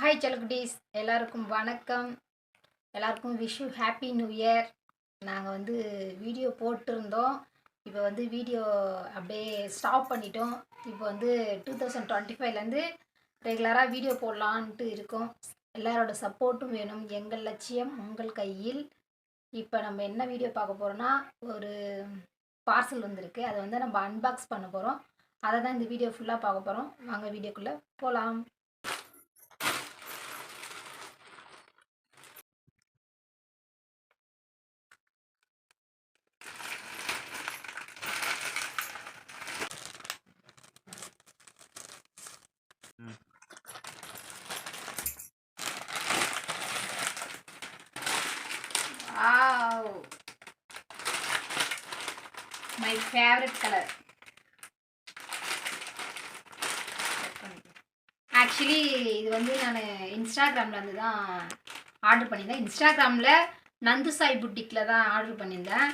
Hi செலகுட்டீஸ் எல்லாருக்கும் வணக்கம். எல்லாருக்கும் விஷ் ஹாப்பி நியூ இயர் நாங்கள் வந்து வீடியோ போட்டிருந்தோம். இப்போ வந்து வீடியோ அப்படியே ஸ்டாப் பண்ணிட்டோம். இப்போ வந்து டூ தௌசண்ட் டுவெண்ட்டி ஃபைவ்லேருந்து ரெகுலராக வீடியோ போடலான்ட்டு இருக்கோம். எல்லாரோட சப்போர்ட்டும் வேணும். எங்கள் லட்சியம் உங்கள் கையில். இப்போ நம்ம என்ன வீடியோ பார்க்க போகிறோன்னா ஒரு பார்சல் வந்திருக்கு. அதை வந்து நம்ம அன்பாக்ஸ் பண்ண போகிறோம் அதை தான் இந்த வீடியோ ஃபுல்லாக பார்க்க போகிறோம் வாங்க வீடியோக்குள்ளே போகலாம் மை ஃபேவரட் கலர் ஆக்சுவலி இது வந்து நான் இன்ஸ்டாகிராமில் இருந்து தான் ஆர்டர் பண்ணியிருந்தேன். இன்ஸ்டாகிராமில் நந்து சாய் புட்டிக்கில் தான் ஆர்டர் பண்ணியிருந்தேன்.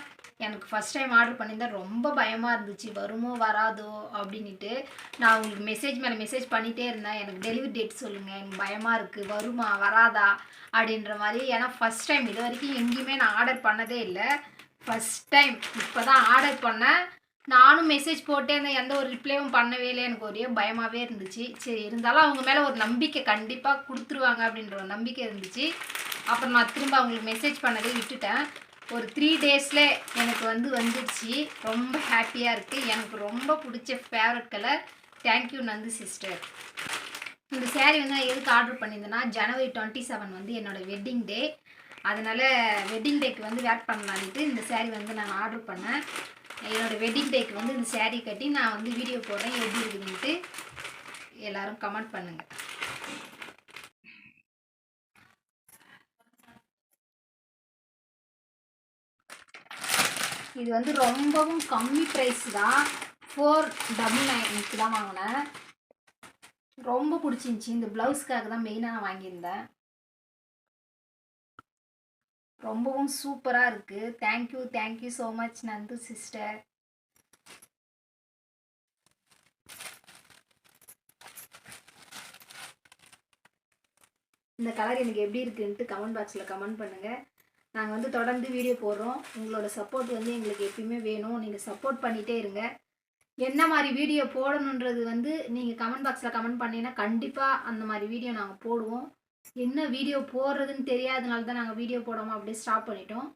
எனக்கு ஃபஸ்ட் டைம் ஆர்டர் பண்ணியிருந்தேன். ரொம்ப பயமாக இருந்துச்சு. வருமோ வராதோ அப்படின்ட்டு நான் உங்களுக்கு மெசேஜ் மேலே மெசேஜ் பண்ணிகிட்டே இருந்தேன். எனக்கு டெலிவரி டேட் சொல்லுங்கள் எனக்கு பயமாக இருக்குது வருமா வராதா அப்படின்ற மாதிரி. ஏன்னா ஃபஸ்ட் டைம் இது வரைக்கும் எங்கேயுமே நான் ஆர்டர் பண்ணதே இல்லை. ஃபஸ்ட் டைம் இப்போ தான் ஆர்டர் பண்ணேன். நானும் மெசேஜ் போட்டே இருந்தேன். எந்த ஒரு ரிப்ளையும் பண்ணவே இல்லை எனக்கு ஒரே பயமாகவே இருந்துச்சு. சரி இருந்தாலும் அவங்க மேலே ஒரு நம்பிக்கை கண்டிப்பாக கொடுத்துருவாங்க அப்படின்ற ஒரு நம்பிக்கை இருந்துச்சு. அப்புறம் நான் திரும்ப அவங்களுக்கு மெசேஜ் பண்ணதே விட்டுட்டேன். ஒரு த்ரீ டேஸில் எனக்கு வந்து வந்துடுச்சு. ரொம்ப ஹாப்பியாக இருக்குது எனக்கு ரொம்ப பிடிச்ச favourite colour thank you Nandu sister இந்த சேரீ வந்து நான் எதுக்கு ஆர்டர் பண்ணியிருந்தேன்னா ஜனவரி டுவெண்ட்டி செவன் வந்து என்னோடய வெட்டிங் டே அதனால் வெட்டிங் டேக்கு வந்து வேட் பண்ணலான்ட்டு இந்த சேரீ வந்து நான் ஆர்டர் பண்ணேன். என்னோடய வெட்டிங் டேக்கு வந்து இந்த சேரீ கட்டி நான் வந்து வீடியோ போடுறேன். எப்படி இருக்குதுன்ட்டு எல்லோரும் கமெண்ட் பண்ணுங்கள் இது வந்து ரொம்பவும் கம்மி ப்ரைஸ் தான். ஃபோர் டபுள் நைனுக்கு தான் வாங்கினேன். ரொம்ப பிடிச்சிருந்துச்சி. இந்த ப்ளவுஸ்க்காக தான் மெயினாக நான் வாங்கியிருந்தேன். ரொம்பவும் சூப்பராக இருக்குது thank you thank you so much Nandu sister இந்த கலர் எனக்கு எப்படி இருக்குன்ட்டு கமெண்ட் பாக்ஸில் கமெண்ட் பண்ணுங்கள் நாங்கள் வந்து தொடர்ந்து வீடியோ போடுறோம். உங்களோட சப்போர்ட் வந்து எங்களுக்கு எப்பயுமே வேணும். நீங்கள் சப்போர்ட் பண்ணிகிட்டே இருங்க. என்ன மாதிரி வீடியோ போடணுன்றது வந்து நீங்கள் கமெண்ட் பாக்ஸில் கமெண்ட் பண்ணிங்கன்னா கண்டிப்பாக அந்த மாதிரி வீடியோ நாங்கள் போடுவோம். என்ன வீடியோ போடுறதுன்னு தெரியாதனால தான் நாங்கள் வீடியோ போடாமல் அப்படியே ஸ்டாப் பண்ணிட்டோம்.